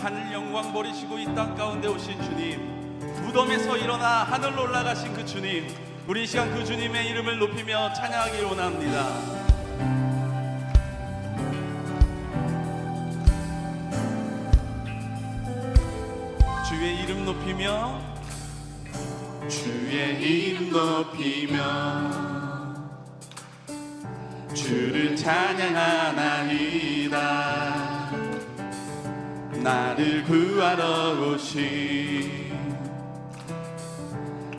하늘 영광 버리시고 이 땅 가운데 오신 주님 무덤에서 일어나 하늘로 올라가신 그 주님 우리 이 시간 그 주님의 이름을 높이며 찬양하길 원합니다. 주의 이름 높이며 주의 이름 높이며 주를 찬양하나이다 나를 구하러 오신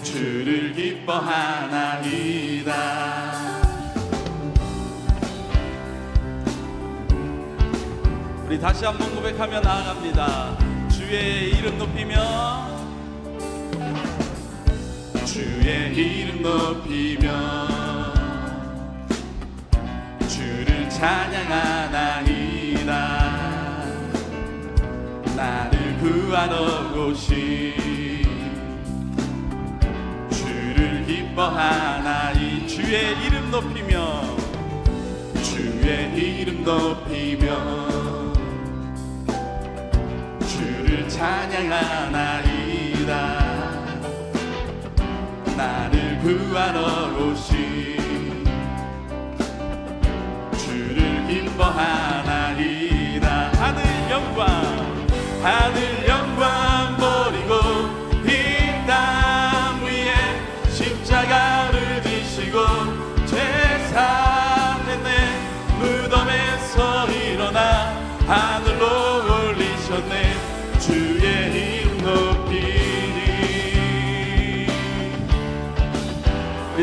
주를 기뻐하나이다. 우리 다시 한번 고백하며 나아갑니다. 주의 이름 높이며 주의 이름 높이며 주를 찬양하나 구하러 오신 주를 기뻐하나이 주의 이름 높이며 주의 이름 높이며 주를 찬양하나이다. 나를 구하러 오신 주를 기뻐하나이다. 하늘 영광 하늘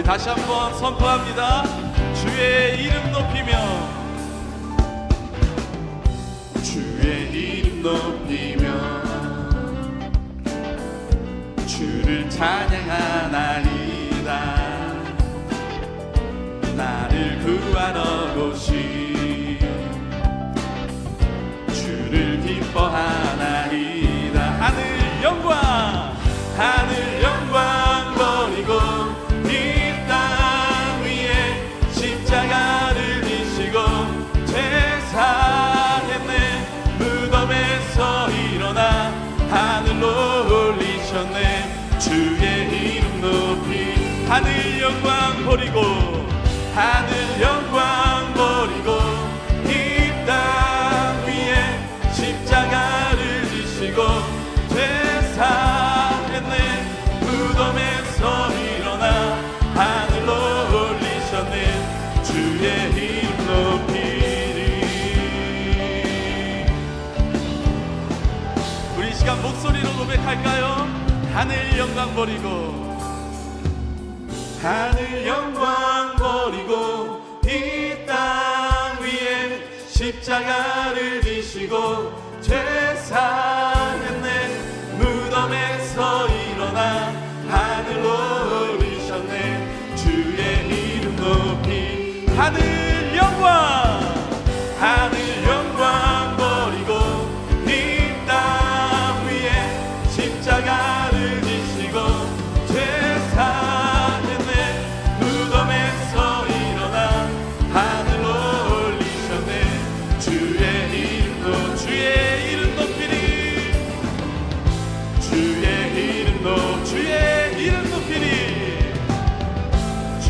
다시 한번 선포합니다. 주의 이름 높이며. 주의 이름 높이며. 주를 찬양하나이다. 나를 구하러 오신 주를 기뻐하나 올리셨네. 주의 이름 높이 하늘 영광 버리고 하늘 영광 버리고 이 땅 위에 십자가를 지시고 제사했네. 무덤에서 일어나 하늘로 올리셨네. 주의 이름 높이리 우리 이 시간 목소리로 고백할까요? 하늘 영광 버리고 하늘 영광 버리고 이 땅 위에 십자가를 지시고 제사했네 무덤에서 일어나 하늘로 오르셨네. 주의 이름 높이 하늘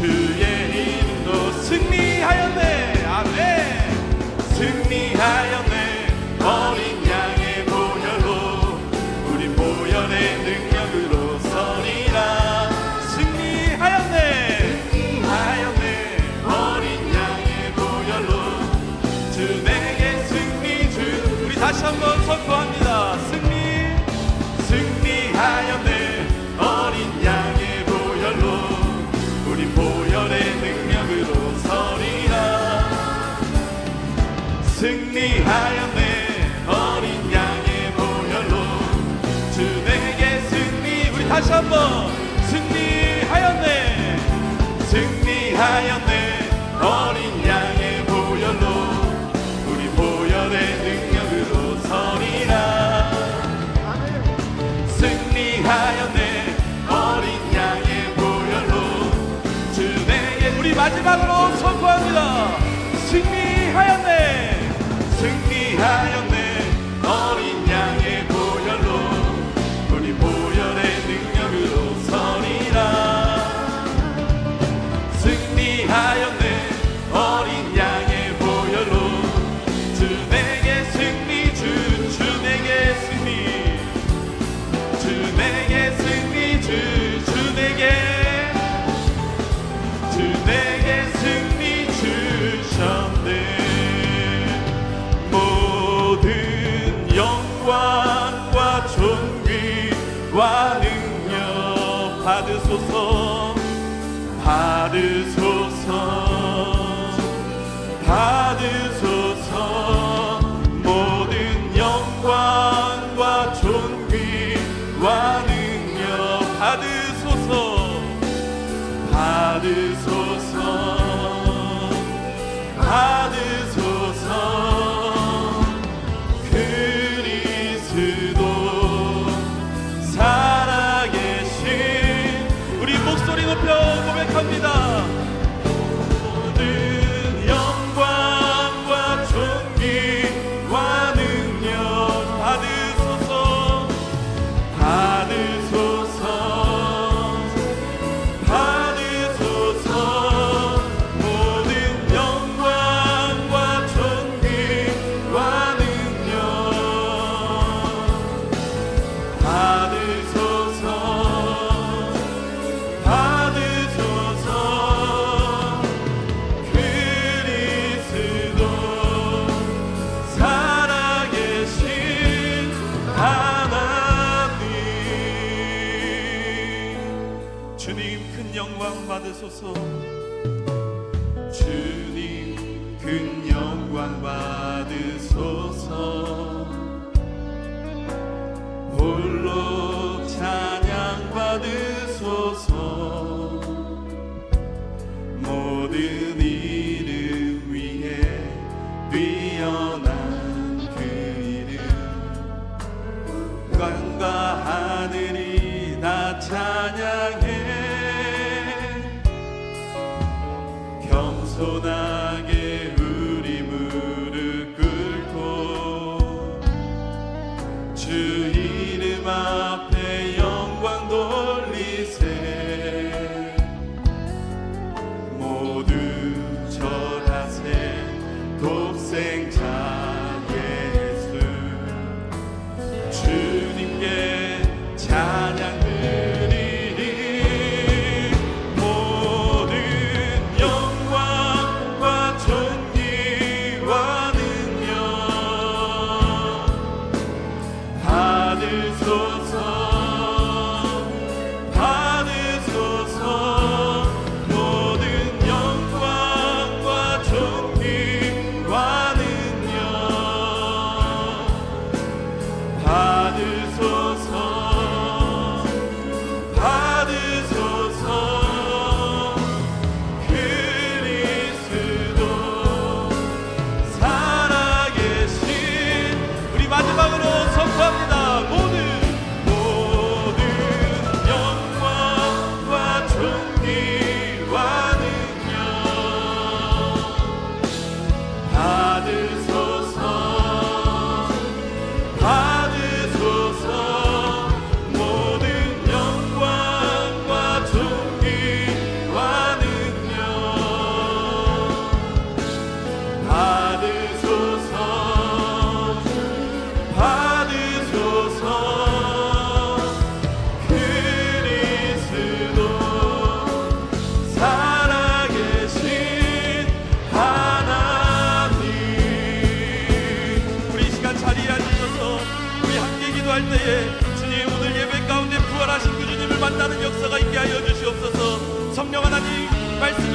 주의 이름도 승리하였네. 아멘. 승리하였네. 어린 양의 보혈로 우리 보혈의 능력으로 서리라. 승리하였네. 승리하였네. 어린 양의 보혈로 주 내게 승리 주. 우리 다시 한번 선포합니다 승리하였네 어린 양의 보혈로 주 내게 승리 우리 다시 한번 승리하였네 승리하였네 어린 양의 보혈로 우리 보혈의 능력으로 서리라. 승리하였네 어린 양의 보혈로 주 내게 우리 마지막으로 선포합니다. 승리하였네 승리 하였네 Beautiful. 주님 큰 영광 받으소서. 주님 큰 영광 받으소서. 홀로 찬양 받으소서. 모든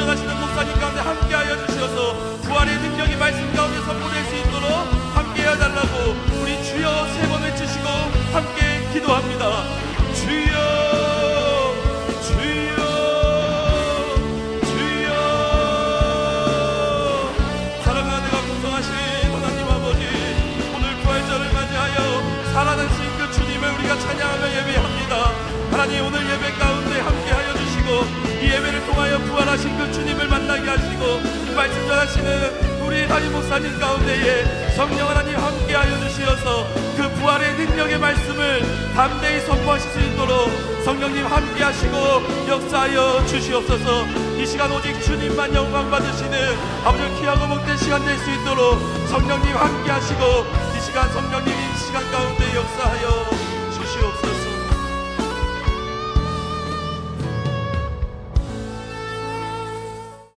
전전하시는 목사님 가운데 함께하여 주시옵소서. 전하신 그 주님을 만나게 하시고 말씀 전하시는 우리 담임 목사님 가운데에 성령 하나님 함께하여 주시어서 그 부활의 능력의 말씀을 담대히 선포하실 수 있도록 성령님 함께하시고 역사하여 주시옵소서. 이 시간 오직 주님만 영광 받으시는 아버지 귀하고 복된 시간 될 수 있도록 성령님 함께하시고 이 시간 성령님 이 시간 가운데 역사하여 주시옵소서.